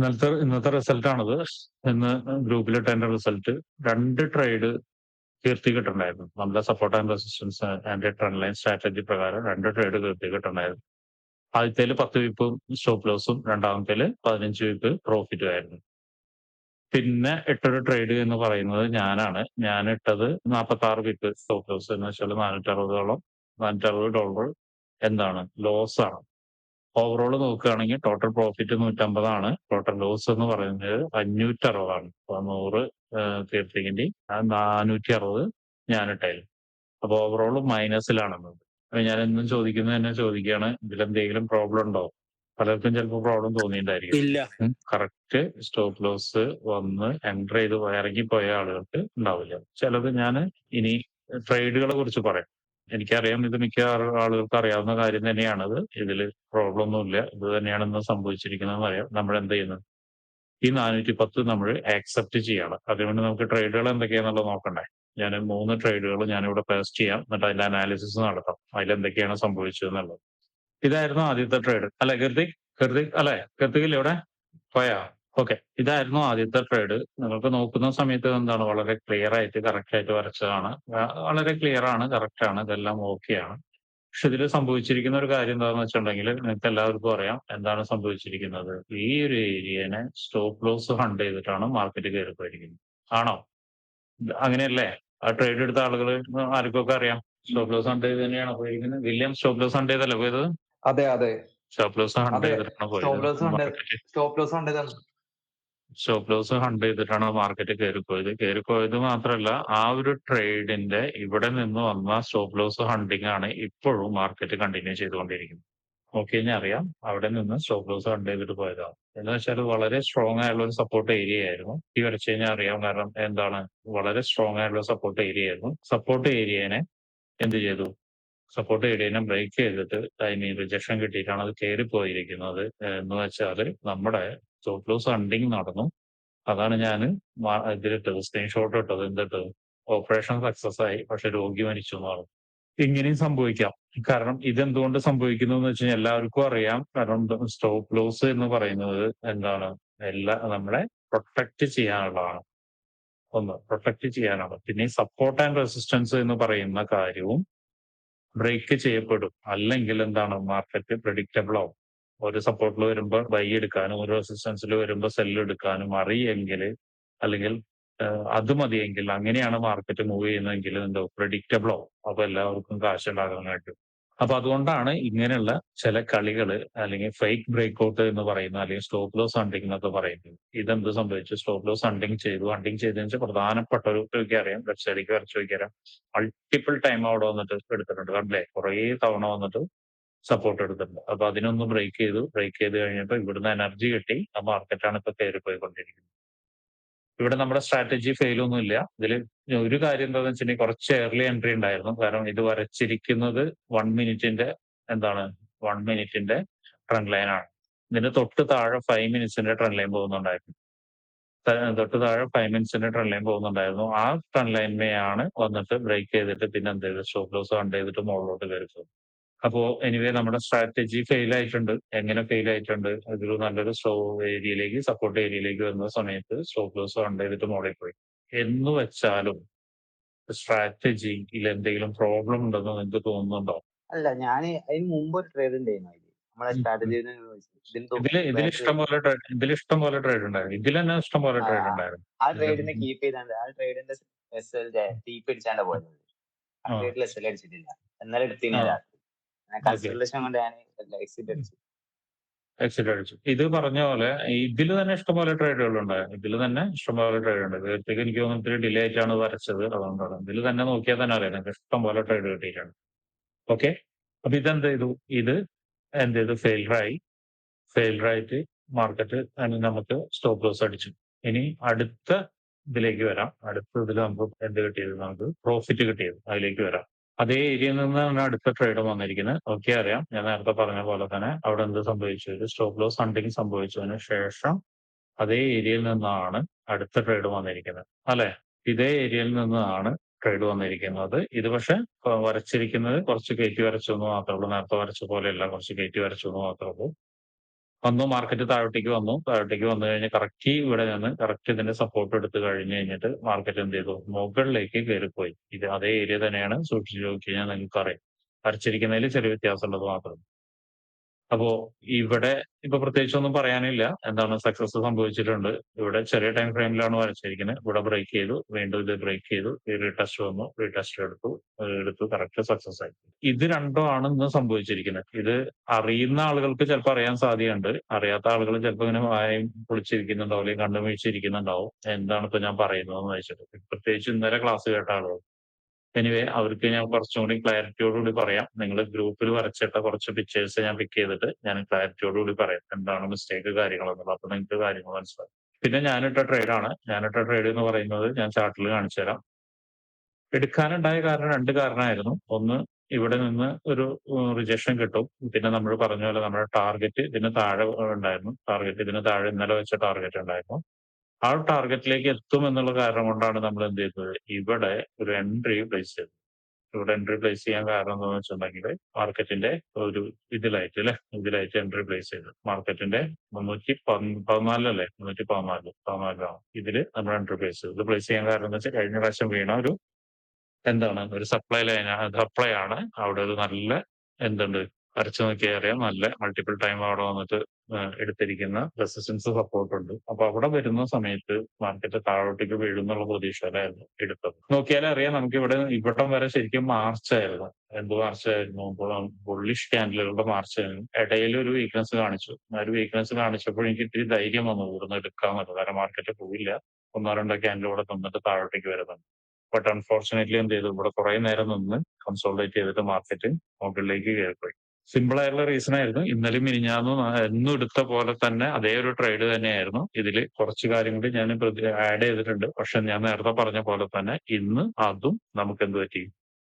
ഇന്നലത്തെ ഇന്നത്തെ റിസൾട്ടാണത് ഇന്ന് ഗ്രൂപ്പിലെ ടെൻഡർ റിസൾട്ട്. രണ്ട് ട്രേഡ് കീർത്തി കിട്ടുണ്ടായിരുന്നു. നമ്മുടെ support and resistance and trend line strategy പ്രകാരം രണ്ട് ട്രേഡ് കീർത്തി കിട്ടുണ്ടായിരുന്നു. ആദ്യത്തേൽ 10 വിപ്പ് സ്റ്റോപ്പ് ലോസും രണ്ടാമത്തേൽ 15 വിപ്പ് പ്രോഫിറ്റും ആയിരുന്നു. പിന്നെ ഇട്ടൊരു ട്രേഡ് എന്ന് പറയുന്നത് ഞാനാണ്. ഞാൻ ഇട്ടത് 46 വിപ്പ് സ്റ്റോപ്പ് ലോസ് എന്ന് വെച്ചാൽ 460ഓളം 460 ഡോളർ എന്താണ് ലോസ് ആണ്. ഓവറോൾ നോക്കുകയാണെങ്കിൽ ടോട്ടൽ പ്രോഫിറ്റ് 150 ആണ്. ടോട്ടൽ ലോസ് എന്ന് പറയുന്നത് 560 ആണ്. അപ്പൊ 100 ഏഹ് കീർത്തിക്കിന്റെയും ആ 460 ഞാനിട്ടേൽ. അപ്പൊ ഓവറോൾ മൈനസിലാണെന്നത്. അപ്പൊ ഞാൻ എന്നും ചോദിക്കുന്നത് തന്നെ ചോദിക്കുകയാണ് ഇതിലെന്തെങ്കിലും പ്രോബ്ലം ഉണ്ടോ? പലർക്കും ചിലപ്പോൾ പ്രോബ്ലം തോന്നിയിട്ടുണ്ടായിരിക്കും. ഇല്ല. കറക്റ്റ് സ്റ്റോപ്പ് ലോസ് വന്ന് എൻട്രി ചെയ്ത് ഇറങ്ങിപ്പോയ ആളുകൾക്ക് ഉണ്ടാവില്ല. ചിലത് ഞാൻ ഇനി ട്രേഡുകളെ കുറിച്ച് പറയാം. എനിക്കറിയാം ഇത് മിക്ക ആളുകൾക്ക് അറിയാവുന്ന കാര്യം തന്നെയാണത്. ഇതിൽ പ്രോബ്ലം ഒന്നുമില്ല. ഇത് തന്നെയാണ് ഇന്ന് സംഭവിച്ചിരിക്കുന്നതെന്ന് അറിയാം. നമ്മൾ എന്ത് ചെയ്യുന്നത് ഈ നാനൂറ്റി പത്ത് നമ്മൾ ആക്സെപ്റ്റ് ചെയ്യണം അതുകൊണ്ട് നമുക്ക് ട്രേഡുകൾ എന്തൊക്കെയാണെന്നുള്ളത് നോക്കണ്ടേ? ഞാൻ മൂന്ന് ട്രേഡുകൾ ഞാനിവിടെ പേസ്റ്റ് ചെയ്യാം. എന്നിട്ട് അതിന്റെ അനാലിസിസ് നടത്താം. അതിലെന്തൊക്കെയാണ് സംഭവിച്ചതെന്നുള്ളത്. ഇതായിരുന്നു ആദ്യത്തെ ട്രേഡ്. അല്ലെ കീർത്തിക്? കീർത്തിക് അല്ലെ? കീർത്തിക് ഇവിടെ? പോയാ? ഓക്കെ. ഇതായിരുന്നു ആദ്യത്തെ ട്രേഡ്. നിങ്ങൾക്ക് നോക്കുന്ന സമയത്ത് എന്താണ് വളരെ ക്ലിയർ ആയിട്ട് കറക്റ്റ് ആയിട്ട് വരച്ചതാണ്. വളരെ ക്ലിയർ ആണ്, കറക്റ്റ് ആണ്. ഇതെല്ലാം ഓക്കെ ആണ്. പക്ഷെ ഇതിൽ സംഭവിച്ചിരിക്കുന്ന ഒരു കാര്യം എന്താണെന്ന് വെച്ചിട്ടുണ്ടെങ്കിൽ നിങ്ങൾക്ക് എല്ലാവർക്കും അറിയാം എന്താണ് സംഭവിച്ചിരിക്കുന്നത്. ഈ ഒരു ഏരിയനെ സ്റ്റോപ്പ് ലോസ് ഫണ്ട് ചെയ്തിട്ടാണ് മാർക്കറ്റ് കയറി പോയിരിക്കുന്നത്. ആണോ? അങ്ങനെയല്ലേ? ആ ട്രേഡ് എടുത്ത ആളുകൾ ആർക്കൊക്കെ അറിയാം? സ്റ്റോപ്പ് ലോസ് ഫണ്ട് ചെയ്ത് തന്നെയാണ് പോയിരിക്കുന്നത്? വില്യം സ്റ്റോപ്പ് ലോസ് ഫണ്ട് ചെയ്തല്ലേ പോയത്? അതെ അതെ സ്റ്റോപ്പ് ലോസ് ഫണ്ട് ചെയ്തിട്ടാണ് പോയത്. സ്റ്റോപ്പ് ലോസ് കണ്ടതാണ് സ്റ്റോപ്പ് ലോസ് ഹണ്ട് ചെയ്തിട്ടാണ് മാർക്കറ്റ് കയറിപ്പോയത്. കയറിപ്പോയത് മാത്രമല്ല ആ ഒരു ട്രേഡിന്റെ ഇവിടെ നിന്ന് വന്ന സ്റ്റോപ്പ് ലോസ് ഹണ്ടിങ് ആണ് ഇപ്പോഴും മാർക്കറ്റ് കണ്ടിന്യൂ ചെയ്തുകൊണ്ടിരിക്കുന്നത്. നോക്കിക്കഴിഞ്ഞാൽ അറിയാം അവിടെ നിന്ന് സ്റ്റോപ്പ് ലോസ് ഹണ്ട് ചെയ്തിട്ട് പോയതാണ്. എന്ന് വെച്ചാൽ വളരെ സ്ട്രോങ് ആയുള്ള ഒരു സപ്പോർട്ട് ഏരിയ ആയിരുന്നു. ഈ വരച്ചു കഴിഞ്ഞാൽ അറിയാം കാരണം എന്താണ് വളരെ സ്ട്രോങ് ആയിട്ടുള്ള സപ്പോർട്ട് ഏരിയ ആയിരുന്നു. സപ്പോർട്ട് ഏരിയനെ എന്ത് ചെയ്തു? സപ്പോർട്ട് ഏരിയനെ ബ്രേക്ക് ചെയ്തിട്ട് മീൻ റിജക്ഷൻ കിട്ടിയിട്ടാണ് അത് കയറി പോയിരിക്കുന്നത്. എന്ന് വെച്ചാൽ നമ്മുടെ സ്റ്റോപ്പ് ലോസ് ഹണ്ടിങ് നടന്നു. അതാണ് ഞാൻ ഇതിലിട്ടത് സ്ക്രീൻഷോട്ട് ഇട്ടത് എന്തിട്ടത് ഓപ്പറേഷൻ സക്സസ് ആയി പക്ഷെ രോഗി മരിച്ചു എന്ന് പറഞ്ഞു. ഇങ്ങനെയും സംഭവിക്കാം. കാരണം ഇതെന്തുകൊണ്ട് സംഭവിക്കുന്നു എന്ന് വെച്ച് കഴിഞ്ഞാൽ എല്ലാവർക്കും അറിയാം. കാരണം സ്റ്റോപ്പ് ലോസ് എന്ന് പറയുന്നത് എന്താണ് എല്ലാ നമ്മളെ പ്രൊട്ടക്ട് ചെയ്യാനുള്ളതാണ്. ഒന്ന് പ്രൊട്ടക്ട് ചെയ്യാനാണ്. പിന്നെ സപ്പോർട്ട് ആൻഡ് റെസിസ്റ്റൻസ് എന്ന് പറയുന്ന കാര്യവും ബ്രേക്ക് ചെയ്യപ്പെടും. അല്ലെങ്കിൽ എന്താണ് മാർക്കറ്റ് പ്രഡിക്റ്റബിൾ ആവും. ഒരു സപ്പോർട്ടിൽ വരുമ്പോൾ ബൈ എടുക്കാനും ഒരു റെസിസ്റ്റൻസിൽ വരുമ്പോൾ സെല്ല് എടുക്കാനും അറിയെങ്കിൽ അല്ലെങ്കിൽ അത് മതിയെങ്കിൽ അങ്ങനെയാണ് മാർക്കറ്റ് മൂവ് ചെയ്യുന്നതെങ്കിൽ എന്തോ പ്രഡിക്റ്റബിൾ ആവും. അപ്പൊ എല്ലാവർക്കും കാശ് ഉണ്ടാകാനായിട്ട്. അപ്പൊ അതുകൊണ്ടാണ് ഇങ്ങനെയുള്ള ചില കളികൾ അല്ലെങ്കിൽ ഫേക്ക് ബ്രേക്ക്ഔട്ട് എന്ന് പറയുന്ന അല്ലെങ്കിൽ സ്റ്റോപ്പ് ലോസ് ഹണ്ടിങ് എന്നൊക്കെ പറയുന്നത്. ഇതെന്ത് സംഭവിച്ചു? സ്റ്റോപ്പ് ലോസ് ഹണ്ടിങ് ചെയ്തു. ഹണ്ടിങ് ചെയ്തതെന്ന് വെച്ചാൽ പ്രധാനപ്പെട്ട ഒരു അറിയാം. വെബ്സൈറ്റിലേക്ക് വരച്ച് നോക്കിയാൽ മൾട്ടിപ്പിൾ ടൈം അവിടെ വന്നിട്ട് എടുത്തിട്ടുണ്ട്. കണ്ടില്ലേ? കുറേ തവണ വന്നിട്ട് സപ്പോർട്ട് എടുത്തിട്ടുണ്ട്. അപ്പൊ അതിനൊന്ന് ബ്രേക്ക് ചെയ്തു. ബ്രേക്ക് ചെയ്ത് കഴിഞ്ഞപ്പോൾ ഇവിടുന്ന് എനർജി കിട്ടി. ആ മാർക്കറ്റാണ് ഇപ്പൊ കയറിപ്പോയിക്കൊണ്ടിരിക്കുന്നത്. ഇവിടെ നമ്മുടെ സ്ട്രാറ്റജി ഫെയിലൊന്നും ഇല്ല ഇതിൽ ഒരു കാര്യം എന്താണെന്ന് വെച്ചിട്ടുണ്ടെങ്കിൽ കുറച്ച് എയർലി എൻട്രി ഉണ്ടായിരുന്നു. കാരണം ഇത് വരച്ചിരിക്കുന്നത് വൺ മിനിറ്റിന്റെ എന്താണ് വൺ മിനിറ്റിന്റെ ട്രെൻഡ് ലൈൻ ആണ്. ഇതിന്റെ തൊട്ട് താഴെ ഫൈവ് മിനിറ്റ്സിന്റെ ട്രെൻഡ് ലൈൻ പോകുന്നുണ്ടായിരുന്നു. തൊട്ട് താഴെ ഫൈവ് മിനിറ്റ്സിന്റെ ട്രെൻഡ് ലൈൻ പോകുന്നുണ്ടായിരുന്നു. ആ ട്രെൻഡ് ലൈൻമേയാണ് വന്നിട്ട് ബ്രേക്ക് ചെയ്തിട്ട് പിന്നെ എന്ത് ചെയ്തു സ്റ്റോപ്പ് ലോസ് കണ്ട് ചെയ്തിട്ട് മുകളിലോട്ട് കയറി പോയി. അപ്പോ എനിവേ നമ്മുടെ സ്ട്രാറ്റജി ഫെയിൽ ആയിട്ടുണ്ട്. എങ്ങനെ ഫെയിൽ ആയിട്ടുണ്ട്? അതൊരു നല്ലൊരു സ്ലോ ഏരിയയിലേക്ക് സപ്പോർട്ട് ഏരിയയിലേക്ക് വരുന്ന സമയത്ത് സ്റ്റോപ്പ് ലോസ് കണ്ട് ചെയ്തിട്ട് മോഡിൽ പോയി. എന്ന് വെച്ചാലും സ്ട്രാറ്റജിയിൽ എന്തെങ്കിലും പ്രോബ്ലം ഉണ്ടെന്ന് നിങ്ങൾക്ക് തോന്നുന്നുണ്ടോ? അല്ല ഞാൻ അതിന് മുമ്പ് ഒരു ട്രേഡ് ഉണ്ടായിരുന്നു ഇതിൽ ഇഷ്ടം പോലെ ട്രേഡ് ഇതിൽ ഇഷ്ടം പോലെ ട്രേഡ് ഉണ്ടായിരുന്നു. ഇതിൽ തന്നെ ഇഷ്ടം പോലെ ട്രേഡ് ഉണ്ടായിരുന്നു. ആ ട്രേഡിനെ കീപ്പ് ചെയ്താണ്ട് ആ ട്രേഡിന്റെ എസ് എൽ ടീ പിടിച്ചാണ്ട് പോയത്. ആ ട്രേഡിൽ എസ് എൽ അടിച്ചിട്ടില്ല. എന്നാലും. ഓക്കെ. കൺസിഡറേഷൻ കൊണ്ട് ഞാൻ എക്സിറ്റ് അടിച്ചു. എക്സിറ്റ് അടിച്ചു. ഇത് പറഞ്ഞ പോലെ ഇതിൽ തന്നെ ഇഷ്ടംപോലെ ട്രേഡുകൾ ഉണ്ടായിരുന്നു. ഇതിൽ തന്നെ ഇഷ്ടംപോലെ ട്രേഡ് ഉണ്ട്. തീർച്ചയായും എനിക്ക് തോന്നുന്നു ഇത്തിരി ഡിലേ ആയിട്ടാണ് വരച്ചത്. അതുകൊണ്ടാണ്. ഇതിൽ തന്നെ നോക്കിയാൽ തന്നെ അറിയാം. നിങ്ങൾക്ക് ഇഷ്ടംപോലെ ട്രേഡ് കിട്ടിയിട്ടാണ് ഓക്കെ. അപ്പൊ ഇതെന്ത് ചെയ്തു? ഇത് എന്ത് ചെയ്തു? ഫെയിലറായി ഫെയിലറായിട്ട് മാർക്കറ്റ് നമുക്ക് സ്റ്റോപ്പ് ലോസ് അടിച്ചു. ഇനി അടുത്ത ഇതിലേക്ക് വരാം. അടുത്ത ഇതിൽ നമുക്ക് എന്ത് കിട്ടിയത്? നമുക്ക് പ്രോഫിറ്റ് കിട്ടിയത്. അതിലേക്ക് വരാം. അതേ ഏരിയയിൽ നിന്നാണ് അടുത്ത ട്രേഡ് വന്നിരിക്കുന്നത്. ഓക്കെ അറിയാം. ഞാൻ നേരത്തെ പറഞ്ഞ പോലെ തന്നെ അവിടെ എന്ത് സംഭവിച്ചു? ഒരു സ്റ്റോപ്പ് ലോസ് ഹണ്ടിങ് സംഭവിച്ചതിന് ശേഷം അതേ ഏരിയയിൽ നിന്നാണ് അടുത്ത ട്രേഡ് വന്നിരിക്കുന്നത്. അല്ലെ? ഇതേ ഏരിയയിൽ നിന്നാണ് ട്രേഡ് വന്നിരിക്കുന്നത്. ഇത് പക്ഷെ വരച്ചിരിക്കുന്നത് കുറച്ച് കയറ്റി വരച്ചു എന്ന് മാത്രമേ ഉള്ളൂ. നേരത്തെ വരച്ച പോലെയല്ല. കുറച്ച് കയറ്റി വരച്ചു എന്ന് മാത്രമേ ഉള്ളൂ. വന്നു മാർക്കറ്റ് താഴോട്ടേക്ക് വന്നു. താഴോട്ടേക്ക് വന്നു കഴിഞ്ഞാൽ കറക്റ്റ് ഇവിടെ നിന്ന് കറക്റ്റ് ഇതിന്റെ സപ്പോർട്ട് എടുത്ത് കഴിഞ്ഞ് കഴിഞ്ഞിട്ട് മാർക്കറ്റ് എന്ത് ചെയ്തു? മുകളിലേക്ക് കയറിപ്പോയി ഇത് അതേ ഏരിയ തന്നെയാണ് സൂക്ഷിച്ചു നോക്കി കഴിഞ്ഞാൽ നിങ്ങൾക്ക് അറിയാം വരച്ചിരിക്കുന്നതിൽ ചെറിയ വ്യത്യാസം വ്യത്യാസമുള്ളത് മാത്രം. അപ്പോ ഇവിടെ ഇപ്പൊ പ്രത്യേകിച്ച് ഒന്നും പറയാനില്ല. എന്താണ് സക്സസ് സംഭവിച്ചിട്ടുണ്ട്. ഇവിടെ ചെറിയ ടൈം ഫ്രെയിമിലാണ് വരച്ചിരിക്കുന്നത്. ഇവിടെ ബ്രേക്ക് ചെയ്തു. വീണ്ടും ഇത് ബ്രേക്ക് ചെയ്തു. റീടെസ്റ്റ് വന്നു. റീടെസ്റ്റ് എടുത്തു. എടുത്തു കറക്റ്റ് സക്സസ് ആയി. ഇത് രണ്ടോ ആണ് ഇന്ന് സംഭവിച്ചിരിക്കുന്നത്. ഇത് അറിയുന്ന ആളുകൾക്ക് ചിലപ്പോൾ അറിയാൻ സാധ്യതയുണ്ട്. അറിയാത്ത ആളുകൾ ചിലപ്പോൾ ഇങ്ങനെ വായും പൊളിച്ചിരിക്കുന്നുണ്ടാവും അല്ലെങ്കിൽ കണ്ടുപിടിച്ചിരിക്കുന്നുണ്ടാവും എന്താണ് ഇപ്പൊ ഞാൻ പറയുന്നതെന്ന് വെച്ചിട്ട്. പ്രത്യേകിച്ച് ഇന്നലെ ക്ലാസ് കേട്ട ആളുകൾ. എനിവേ അവർക്ക് ഞാൻ കുറച്ചും കൂടി ക്ലാരിറ്റിയോട് കൂടി പറയാം. നിങ്ങൾ ഗ്രൂപ്പിൽ വരച്ചിട്ട കുറച്ച് പിക്ചേഴ്സ് ഞാൻ പിക്ക് ചെയ്തിട്ട് ഞാൻ ക്ലാരിറ്റിയോട് കൂടി പറയാം. എന്താണ് മിസ്റ്റേക്ക് കാര്യങ്ങളെന്നുള്ളത്. അപ്പൊ നിങ്ങൾക്ക് കാര്യങ്ങൾ മനസ്സിലാവും. പിന്നെ ഞാനിട്ട ട്രേഡ് ആണ്. ഞാനിട്ട ട്രേഡ് എന്ന് പറയുന്നത് ഞാൻ ചാർട്ടിൽ കാണിച്ചു തരാം. എടുക്കാനുണ്ടായ കാരണം രണ്ട് കാരണമായിരുന്നു. ഒന്ന് ഇവിടെ നിന്ന് ഒരു റിജക്ഷൻ കിട്ടും. പിന്നെ നമ്മൾ പറഞ്ഞ പോലെ നമ്മുടെ ടാർഗറ്റ് ഇതിന് താഴെ ഉണ്ടായിരുന്നു. ടാർഗറ്റ് ഇതിന് താഴെ ഇന്നലെ വെച്ച ടാർഗറ്റ് ഉണ്ടായിരുന്നു. ആ ടാർഗറ്റിലേക്ക് എത്തും എന്നുള്ള കാരണം കൊണ്ടാണ് നമ്മൾ എന്ത് ചെയ്തത്? ഇവിടെ ഒരു എൻട്രി പ്ലേസ് ചെയ്തത്. ഇവിടെ എൻട്രി പ്ലേസ് ചെയ്യാൻ കാരണം എന്താണെന്ന് വെച്ചിട്ടുണ്ടെങ്കിൽ മാർക്കറ്റിന്റെ ഒരു ഇതിലായിട്ട് അല്ലെ ഇതിലായിട്ട് എൻട്രി പ്ലേസ് ചെയ്തത് മാർക്കറ്റിന്റെ മുന്നൂറ്റി പതിനാലല്ലേ മുന്നൂറ്റി പതിനാല് പതിനാലാണ് ഇതിൽ നമ്മൾ എൻട്രി പ്ലേസ് ചെയ്തത് ഇത് പ്ലേസ് ചെയ്യാൻ കാരണം എന്ന് വെച്ചാൽ കഴിഞ്ഞ പ്രാവശ്യം വീണ ഒരു എന്താണ് ഒരു സപ്ലൈ ലൈൻ സപ്ലൈ ആണ്. അവിടെ ഒരു നല്ല എന്തുണ്ട്? വരച്ചു നോക്കിയാൽ അറിയാം നല്ല മൾട്ടിപ്പിൾ ടൈം അവിടെ വന്നിട്ട് എടുത്തിരിക്കുന്ന റെസിസ്റ്റൻസ് സപ്പോർട്ട് ഉണ്ട്. അപ്പൊ അവിടെ വരുന്ന സമയത്ത് മാർക്കറ്റ് താഴോട്ടേക്ക് വീഴുന്നുള്ള പ്രതീക്ഷയിലായിരുന്നു എടുത്തത്. നോക്കിയാൽ അറിയാം നമുക്ക് ഇവിടെ ഇവിടം വരെ ശരിക്കും മാർച്ച് ആയിരുന്നു. എന്ത് മാർച്ച് ആയിരുന്നു? ബുള്ളിഷ് ക്യാൻഡിലുകളുടെ മാർച്ച് ആയിരുന്നു. ഇടയിൽ ഒരു വീക്ക്നെസ് കാണിച്ചു. ആ ഒരു വീക്ക്നെസ് കാണിച്ചപ്പോൾ എനിക്ക് ഇത്തിരി ധൈര്യം വന്നു ഇവിടുന്ന് എടുക്കാന്നുള്ളത്. കാരണം മാർക്കറ്റ് പോയില്ല ഒന്നോ രണ്ടോ ക്യാൻഡിൽ ഇവിടെ നിന്നിട്ട് താഴോട്ടേക്ക് വരുന്നുണ്ട്. ബട്ട് അൺഫോർച്ചുനേറ്റ്ലി എന്ത് ചെയ്തു? ഇവിടെ കുറെ നേരം നിന്ന് കൺസോൾട്ടേറ്റ് ചെയ്തിട്ട് മാർക്കറ്റ് മുകളിലേക്ക് കയറിപ്പോയി. സിമ്പിൾ ആയിട്ടുള്ള റീസൺ ആയിരുന്നു. ഇന്നലെ മിനിഞ്ഞാന്നും എന്നും എടുത്ത പോലെ തന്നെ അതേ ഒരു ട്രേഡ് തന്നെയായിരുന്നു. ഇതിൽ കുറച്ച് കാര്യങ്ങൾ ഞാൻ ആഡ് ചെയ്തിട്ടുണ്ട്. പക്ഷെ ഞാൻ നേരത്തെ പറഞ്ഞ പോലെ തന്നെ ഇന്ന് അതും നമുക്ക് എന്ത് പറ്റി?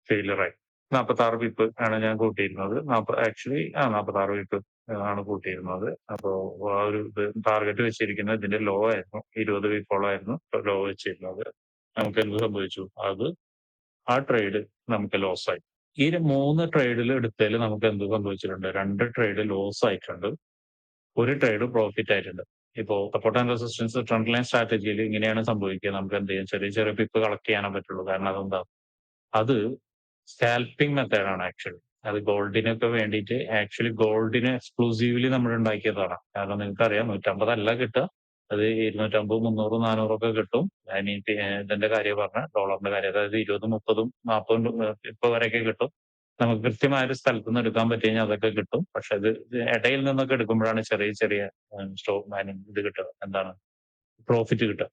ഫെയിലറായി. 46 പിപ്പ് ആണ് ഞാൻ കൂട്ടിയിരുന്നത്. നാപ്പ ആക്ച്വലി ആ 46 പിപ്പ് ആണ് കൂട്ടിയിരുന്നത്. അപ്പോ ആ ഒരു ടാർഗറ്റ് വെച്ചിരിക്കുന്നത് ഇതിന്റെ ലോ ആയിരുന്നു. 20 പിപ്പോളായിരുന്നു ലോ വെച്ചിരുന്നത്. നമുക്ക് എന്ത് സംഭവിച്ചു? അത് ആ ട്രേഡ് നമുക്ക് ലോസ് ആയി. ഈ മൂന്ന് ട്രേഡിൽ എടുത്തതിൽ നമുക്ക് എന്ത് സംഭവിച്ചിട്ടുണ്ട്? രണ്ട് ട്രേഡ് ലോസ് ആയിട്ടുണ്ട്. ഒരു ട്രേഡ് പ്രോഫിറ്റ് ആയിട്ടുണ്ട്. ഇപ്പോൾ support and resistance trend line സ്ട്രാറ്റജിയിൽ ഇങ്ങനെയാണ് സംഭവിക്കുക. നമുക്ക് എന്ത് ചെയ്യാം? ചെറിയ ചെറിയ പിപ്പ് കളക്ട് ചെയ്യാനേ പറ്റുള്ളൂ. കാരണം അതെന്താ? അത് സ്കാൽപ്പിംഗ് മെത്തേഡ് ആണ് ആക്ച്വലി. അത് ഗോൾഡിനൊക്കെ വേണ്ടിയിട്ട് ആക്ച്വലി ഗോൾഡിന് എക്സ്ക്ലൂസീവ്ലി നമ്മൾ ഉണ്ടാക്കിയതാണ്. കാരണം നിങ്ങൾക്കറിയാം 150 അല്ല കിട്ടുക. അത് 250, 300, 400 ഒക്കെ കിട്ടും. ഇനി ഇതിന്റെ കാര്യം പറഞ്ഞ ഡോളറിന്റെ കാര്യം അതായത് 20, 30, 40 ഇപ്പൊ വരെയൊക്കെ കിട്ടും. നമുക്ക് കൃത്യമായ ഒരു സ്ഥലത്ത് നിന്ന് എടുക്കാൻ പറ്റി കഴിഞ്ഞാൽ അതൊക്കെ കിട്ടും. പക്ഷെ അത് ഇടയിൽ നിന്നൊക്കെ എടുക്കുമ്പോഴാണ് ചെറിയ ചെറിയ സ്റ്റോക്ക് മാനിങ് ഇത് കിട്ടുക. എന്താണ്? പ്രോഫിറ്റ് കിട്ടുക.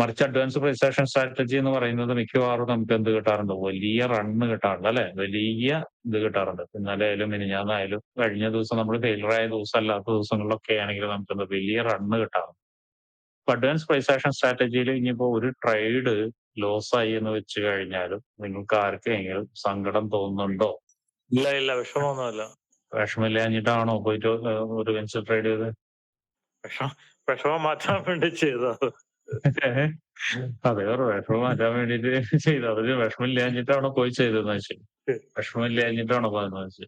മറിച്ച് അഡ്വാൻസ് പ്രിസേഷൻ സ്ട്രാറ്റജി എന്ന് പറയുന്നത് മിക്കവാറും നമുക്ക് എന്ത് കിട്ടാറുണ്ട്? വലിയ റണ്ണ് കിട്ടാറുണ്ട് അല്ലെ? വലിയ ഇത് കിട്ടാറുണ്ട്. ഇന്നലെ ആയാലും മിനിഞ്ഞാന്നായാലും കഴിഞ്ഞ ദിവസം നമ്മൾ ഫെയിലറായ ദിവസം അല്ലാത്ത ദിവസങ്ങളിലൊക്കെ ആണെങ്കിൽ നമുക്ക് എന്താ വലിയ റണ്ണ് കിട്ടാറുണ്ട്. അപ്പൊ അഡ്വാൻസ് പ്രൈസേഷൻ സ്ട്രാറ്റജിയിൽ ഇനിയിപ്പോ ഒരു ട്രേഡ് ലോസ് ആയി എന്ന് വെച്ച് കഴിഞ്ഞാലും നിങ്ങൾക്ക് ആർക്കെങ്കിലും സങ്കടം തോന്നുന്നുണ്ടോ? ഇല്ല ഇല്ല വിഷമമൊന്നുമില്ല. വിഷമില്ലാഞ്ഞിട്ടാണോ പോയിട്ട് ഒരു വെഞ്ചർ ട്രേഡ് ചെയ്ത് വിഷമം വിഷമം മാറ്റാൻ വേണ്ടി ചെയ്തത്. അതെ ഒരു വിഷമം മാറ്റാൻ വേണ്ടിയിട്ട് ചെയ്തത്. അതിന് വിഷമില്ലാഞ്ഞിട്ടാണോ പോയി ചെയ്തതെന്ന് വെച്ചു വിഷമില്ലാഞ്ഞിട്ടാണോ പോയെന്ന് വെച്ച്.